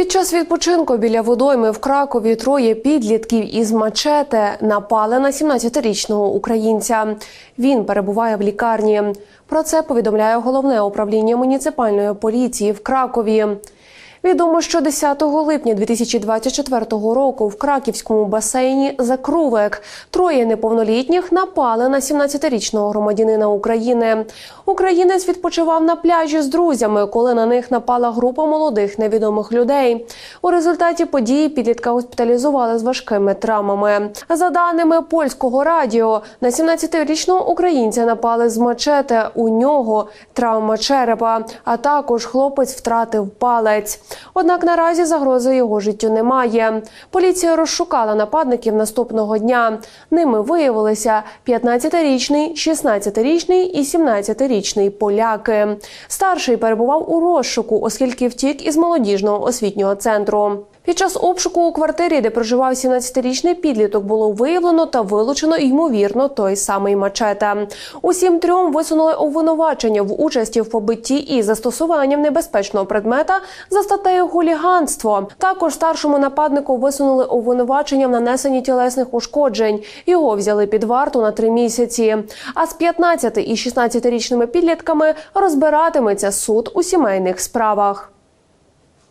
Під час відпочинку біля водойми в Кракові троє підлітків із мачете напали на 17-річного українця. Він перебуває в лікарні. Про це повідомляє головне управління муніципальної поліції в Кракові. Відомо, що 10 липня 2024 року в краківському басейні Закрувек троє неповнолітніх напали на 17-річного громадянина України. Українець відпочивав на пляжі з друзями, коли на них напала група молодих невідомих людей. У результаті події підлітка госпіталізували з важкими травмами. За даними польського радіо, на 17-річного українця напали з мачете. У нього травма черепа, а також хлопець втратив палець. Однак наразі загрози його життю немає. Поліція розшукала нападників наступного дня. Ними виявилися 15-річний, 16-річний і 17-річний поляки. Старший перебував у розшуку, оскільки втік із молодіжного освітнього центру. Під час обшуку у квартирі, де проживав 17-річний підліток, було виявлено та вилучено ймовірно той самий мачете. Усім трьом висунули обвинувачення в участі в побитті і застосуванням небезпечного предмета за статтею хуліганство. Також старшому нападнику висунули обвинувачення в нанесенні тілесних ушкоджень. Його взяли під варту на три місяці. А з 15 і 16-річними підлітками розбиратиметься суд у сімейних справах.